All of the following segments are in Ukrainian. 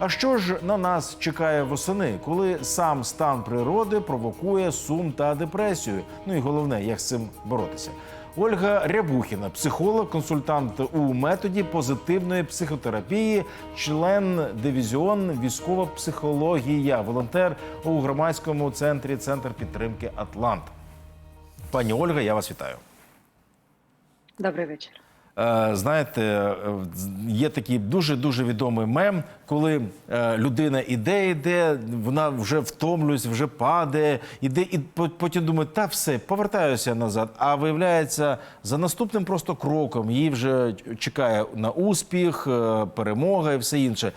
А що ж на нас чекає восени, коли сам стан природи провокує сум та депресію? Ну і головне, як з цим боротися? Ольга Рябухіна, психолог, консультант у методі позитивної психотерапії, член дивізіон військова психологія, волонтер у громадському центрі Центр підтримки Атлант. Пані Ольга, я вас вітаю. Добрий вечір. Е, Знаєте, е, є такий дуже дуже відомий мем, коли е, людина іде, іде, вона вже втомлюсь, вже падає, іде, і по- потім думає, та все, повертаюся назад. А виявляється, за наступним просто кроком її вже чекає на успіх, перемога і все інше.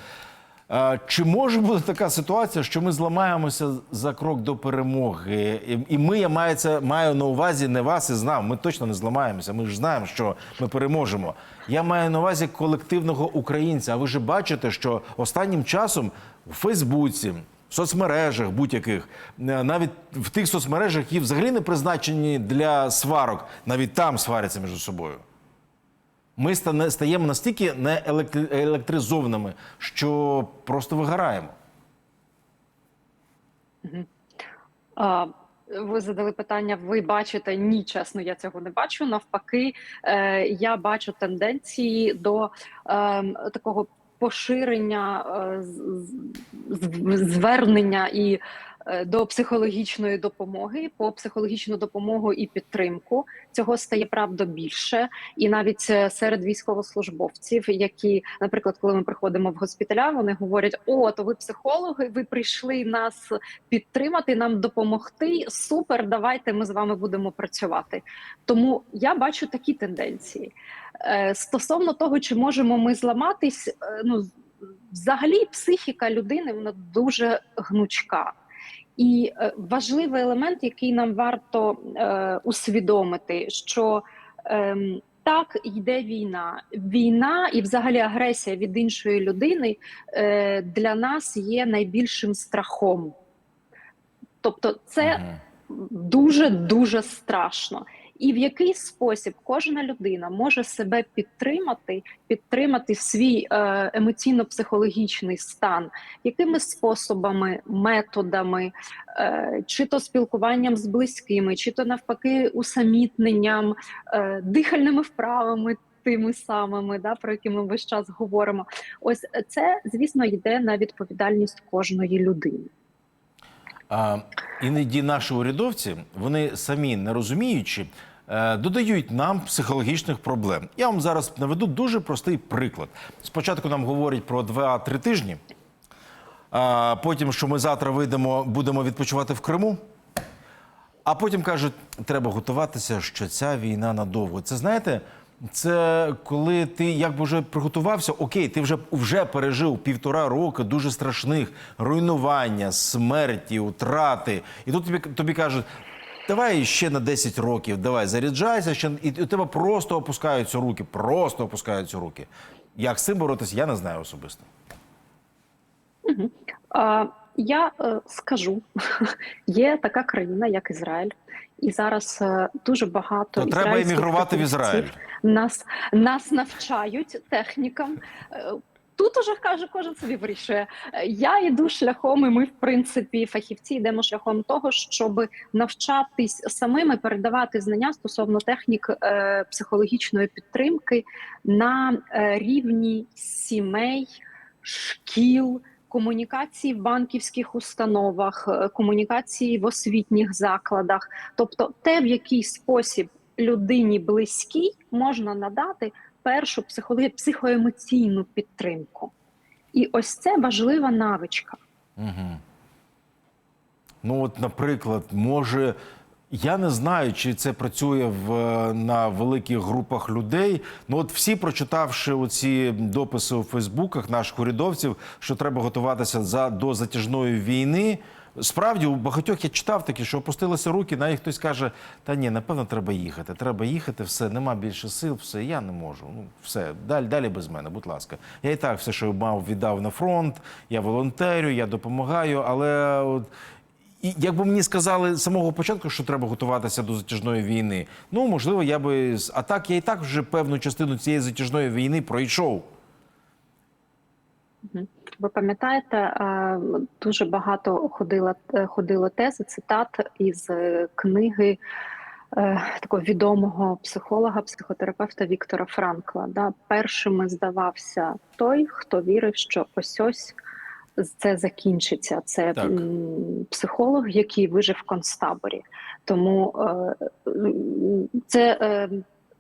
Чи може бути така ситуація, що ми зламаємося за крок до перемоги? І- І ми я маю, це, маю на увазі не вас і знав. Ми точно не зламаємося. Ми ж знаємо, що ми переможемо. Я маю на увазі колективного українця. А ви ж бачите, що останнім часом у Фейсбуці. В соцмережах будь-яких, е, навіть в тих соцмережах, які взагалі не призначені для сварок, навіть там сваряться між собою. Ми стаємо настільки неелектризованими, що просто вигораємо. А, ви задали питання. Ви бачите? Ні, чесно, я цього не бачу. Навпаки, е, я бачу тенденції до е, такого поширення е, звернення і до психологічної допомоги по психологічну допомогу і підтримку цього стає правда більше, і навіть е, серед військовослужбовців, які, наприклад, коли ми приходимо в госпіталя, вони говорять: о, то ви психологи, ви прийшли нас підтримати, нам допомогти. Супер, давайте ми з вами будемо працювати. Тому я бачу такі тенденції. Е, Стосовно того, чи можемо ми зламатись, е, ну взагалі психіка людини вона дуже гнучка. І е, важливий елемент, який нам варто е, усвідомити, що е, так йде війна. Війна і взагалі агресія від іншої людини е, для нас є найбільшим страхом. Тобто, це дуже дуже страшно. І в який спосіб кожна людина може себе підтримати, підтримати свій е, емоційно-психологічний стан, якими способами, методами, е, чи то спілкуванням з близькими, чи то навпаки усамітненням, е, дихальними вправами. Тими самими, да, про які ми весь час говоримо, ось це, звісно, йде на відповідальність кожної людини. А, іноді наші урядовці, вони самі не розуміючи, додають нам психологічних проблем. Я вам зараз наведу дуже простий приклад. Спочатку нам говорять про 2-3 тижні, потім, що ми завтра вийдемо, будемо відпочивати в Криму. А потім кажуть, треба готуватися, що ця війна надовго. Це знаєте, це коли ти якби вже приготувався, окей, ти вже, вже пережив півтора роки дуже страшних руйнування, смерті, утрати. І тут тобі, тобі кажуть, давай ще на 10 років, давай заряджайся, ще і у тебе просто опускаються руки, просто опускаються руки. Як з цим боротися, я не знаю особисто. А, Я е, скажу, є така країна, як Ізраїль, і зараз е, дуже багато То треба емігрувати в Ізраїль. Нас нас навчають технікам. Е, Тут уже каже, кожен собі вирішує. Е, Я йду шляхом, і ми, в принципі, фахівці йдемо шляхом того, щоб навчатись самим і передавати знання стосовно технік е, психологічної підтримки на е, рівні сімей, шкіл, комунікації в банківських установах, е, комунікації в освітніх закладах, тобто те, в який спосіб людині близькій можна надати першу психоемоційну підтримку. І ось це важлива навичка. Угу. Ну, от, наприклад, може, я не знаю, чи це працює в, на великих групах людей. Ну, от всі, прочитавши оці дописи у Фейсбуках наших урядовців, що треба готуватися за, до затяжної війни. Справді, у багатьох я читав такі, що опустилися руки, навіть хтось каже: та ні, напевно, треба їхати. Треба їхати, все, нема більше сил, все, я не можу. Ну, все, далі, далі без мене, будь ласка. Я і так все, що мав, віддав на фронт, я волонтерю, я допомагаю, але от. І якби мені сказали з самого початку, що треба готуватися до затяжної війни, ну можливо, я би а так я і так вже певну частину цієї затяжної війни пройшов. Ви пам'ятаєте, е, дуже багато ходило, е, ходило тези, цитат із е, книги такого відомого психолога, психотерапевта Віктора Франкла. Да? Першими здавався той, хто вірив, що ось ось це закінчиться. Це Так. психолог, який вижив в концтаборі. Тому це.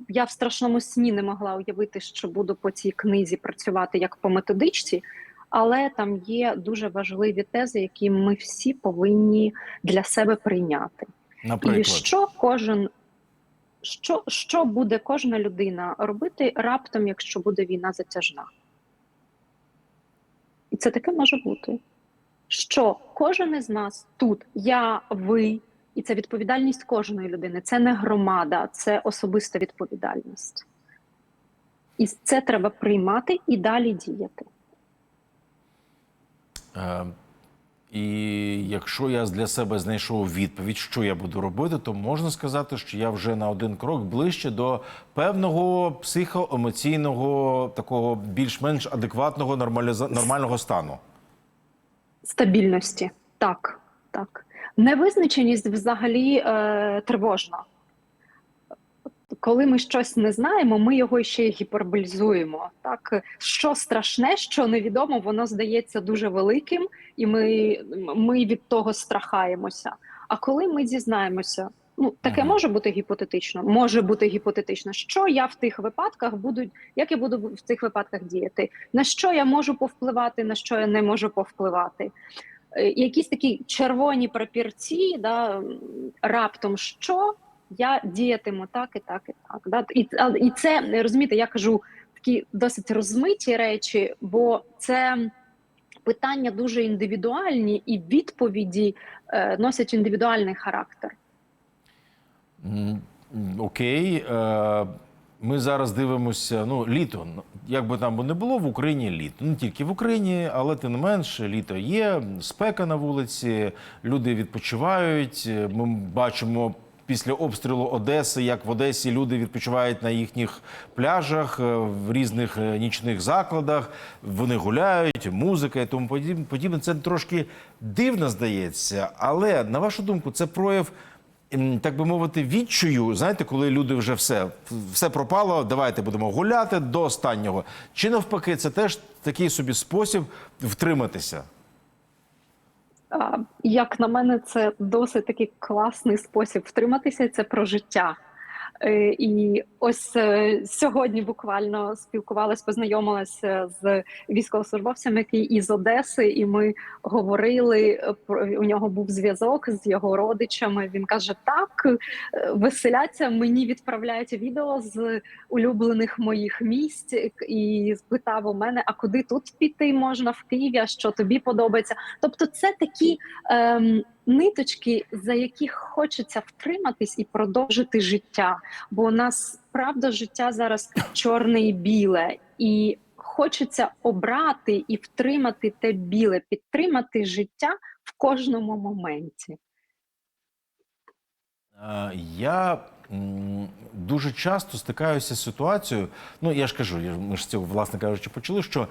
Я в страшному сні не могла уявити, що буду по цій книзі працювати як по методичці, але там є дуже важливі тези, які ми всі повинні для себе прийняти. Наприклад, І що кожен, що, що буде кожна людина робити раптом, якщо буде війна затяжна? І це таке може бути. Що кожен із нас тут, я, ви, і це відповідальність кожної людини. Це не громада, це особиста відповідальність. І це треба приймати і далі діяти. Е, І якщо я для себе знайшов відповідь, що я буду робити, то можна сказати, що я вже на один крок ближче до певного психоемоційного, такого більш-менш адекватного нормального стану. Стабільності. Так, так. Невизначеність взагалі е, тривожна. Коли ми щось не знаємо, ми його ще й гіперболізуємо. Так, що страшне, що невідомо, воно здається дуже великим, і ми, ми від того страхаємося. А коли ми дізнаємося, ну таке Мгм. може бути гіпотетично, може бути гіпотетично, що я в тих випадках буду, як я буду в цих випадках діяти, на що я можу повпливати, на що я не можу повпливати. Е, якісь такі червоні прапірці, да, раптом що я діятиму так і так, і так. Да? І, і це розумієте, я кажу такі досить розмиті речі, бо це питання дуже індивідуальні, і відповіді е, носять індивідуальний характер. Окей. Е, Ми зараз дивимося. Ну, літо. Як би там не було в Україні літо. Не тільки в Україні, але тим не менш, літо є, спека на вулиці, люди відпочивають. Е, Ми бачимо. Після обстрілу Одеси, як в Одесі люди відпочивають на їхніх пляжах, е, в різних е, нічних закладах, вони гуляють, музика і тому подібне. подібне. Це трошки дивно здається. Але на вашу думку, це прояв так би мовити, відчую, знаєте, коли люди вже все, все пропало, давайте будемо гуляти до останнього. Чи навпаки, це теж такий собі спосіб втриматися? Як на мене, це досить такий класний спосіб втриматися. Це про життя. Е, І ось е, сьогодні буквально спілкувалась, познайомилася з військовослужбовцем, який із Одеси, і ми говорили е, у нього був зв'язок з його родичами. Він каже: Так, веселяться, мені відправляють відео з улюблених моїх місць, і спитав у мене: а куди тут піти можна в Києві? А що тобі подобається? Тобто, це такі ем, ниточки, за які хочеться втриматись і продовжити життя. Бо у нас правда життя зараз чорне і біле, і хочеться обрати і втримати те біле, підтримати життя в кожному моменті. Я дуже часто стикаюся з ситуацією. Ну я ж кажу, ми ж цього, власне кажучи, почали, що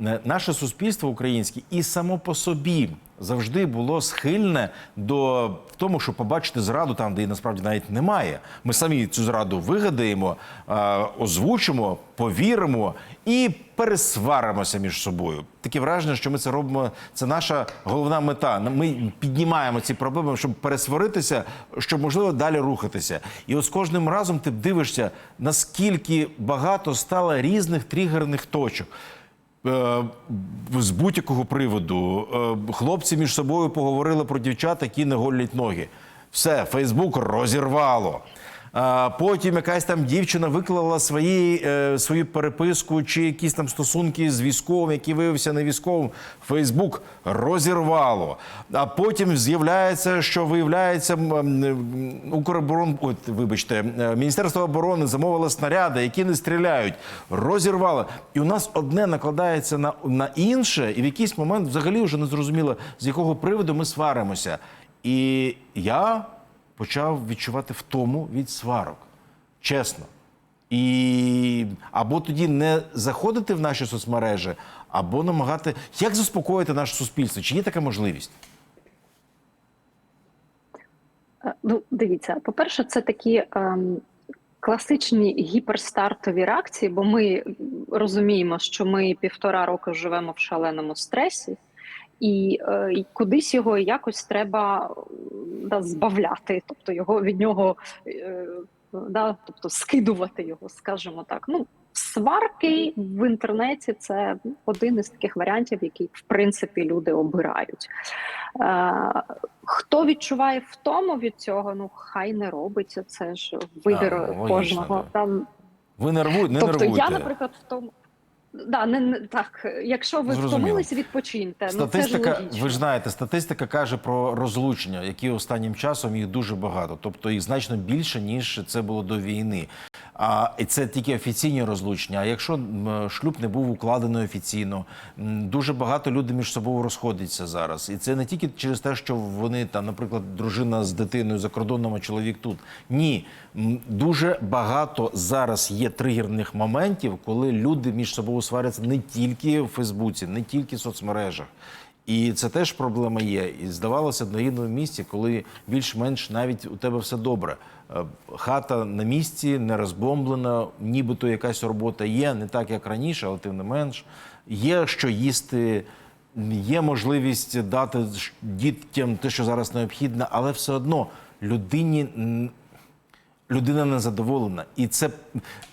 е, наше суспільство українське і само по собі завжди було схильне до тому, щоб побачити зраду там, де її насправді навіть немає. Ми самі цю зраду вигадаємо, е, озвучимо, повіримо і пересваримося між собою. Таке враження, що ми це робимо. Це наша головна мета. Ми піднімаємо ці проблеми, щоб пересваритися, щоб можливо далі рухатися. І з кожним разом ти дивишся, наскільки багато стало різних тригерних точок. Е, З будь-якого приводу Е, хлопці між собою поговорили про дівчат, які не голять ноги. Все, Фейсбук розірвало. Потім якась там дівчина виклала свої, е, свою переписку чи якісь там стосунки з військовим, який виявився не військовим. Фейсбук розірвало. А потім з'являється, що виявляється, Укроборон, от, вибачте, е, Міністерство оборони замовило снаряди, які не стріляють, розірвало. І у нас одне накладається на, на інше, і в якийсь момент взагалі вже не зрозуміло, з якого приводу ми сваримося. І я почав відчувати втому від сварок. Чесно. І або тоді не заходити в наші соцмережі, або намагати як заспокоїти наше суспільство? Чи є така можливість? Е, Ну, дивіться, по-перше, це такі ем, класичні гіперстартові реакції, бо ми розуміємо, що ми півтора року живемо в шаленому стресі, і, е, і кудись його якось треба да, збавляти, тобто його від нього е, да, тобто скидувати його, скажімо так. Ну, сварки в інтернеті це один із таких варіантів, які в принципі люди обирають. Е, Хто відчуває втому від цього? Ну хай не робиться. Це ж вибір А, логічно, кожного. так. Там Ви нервуйте, не тобто нервуйте. я, наприклад, в тому. Да, не, не так. Якщо ви Зрозуміло. втомились, відпочиньте. ну, це Статистика, ж ви ж знаєте, статистика каже про розлучення, які останнім часом їх дуже багато, тобто їх значно більше ніж це було до війни. А і це тільки офіційні розлучення. А якщо шлюб не був укладений офіційно, дуже багато людей між собою розходяться зараз. І це не тільки через те, що вони там, наприклад, дружина з дитиною за кордоном, а чоловік тут. Ні, дуже багато зараз є тригерних моментів, коли люди між собою сваряться не тільки в Фейсбуці, не тільки в соцмережах. І це теж проблема є. І здавалося на рівному місці, коли більш-менш навіть у тебе все добре. Е, Хата на місці, не розбомблена, нібито якась робота є, не так як раніше, але тим не менш. Є що їсти, є можливість дати дітям те, що зараз необхідно, але все одно людині людина незадоволена. І це,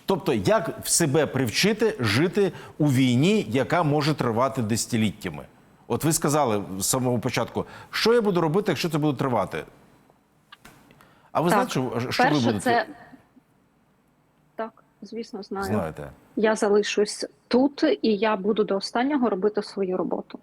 тобто, як в себе привчити жити у війні, яка може тривати десятиліттями? От ви сказали з самого початку, що я буду робити, якщо це буде тривати? А ви Так, знаєте, що, що ви будете це так, звісно, знаю. знаєте? Я залишусь тут, і я буду до останнього робити свою роботу.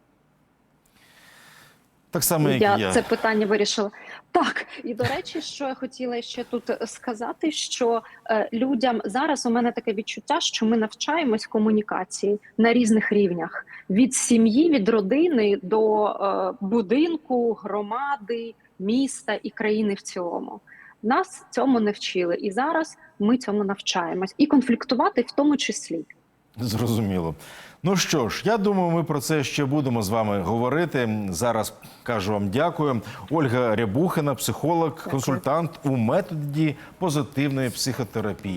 Так само, як я, я. це питання вирішила. Так, і до речі, що я хотіла ще тут сказати, що е, людям зараз у мене таке відчуття, що ми навчаємось комунікації на різних рівнях: від сім'ї, від родини до е, будинку, громади, міста і країни в цілому. Нас цьому не вчили, і зараз ми цьому навчаємось, і конфліктувати в тому числі. Зрозуміло. Ну що ж, я думаю, ми про це ще будемо з вами говорити. Зараз кажу вам дякую. Ольга Рябухина, психолог, консультант у методі позитивної психотерапії.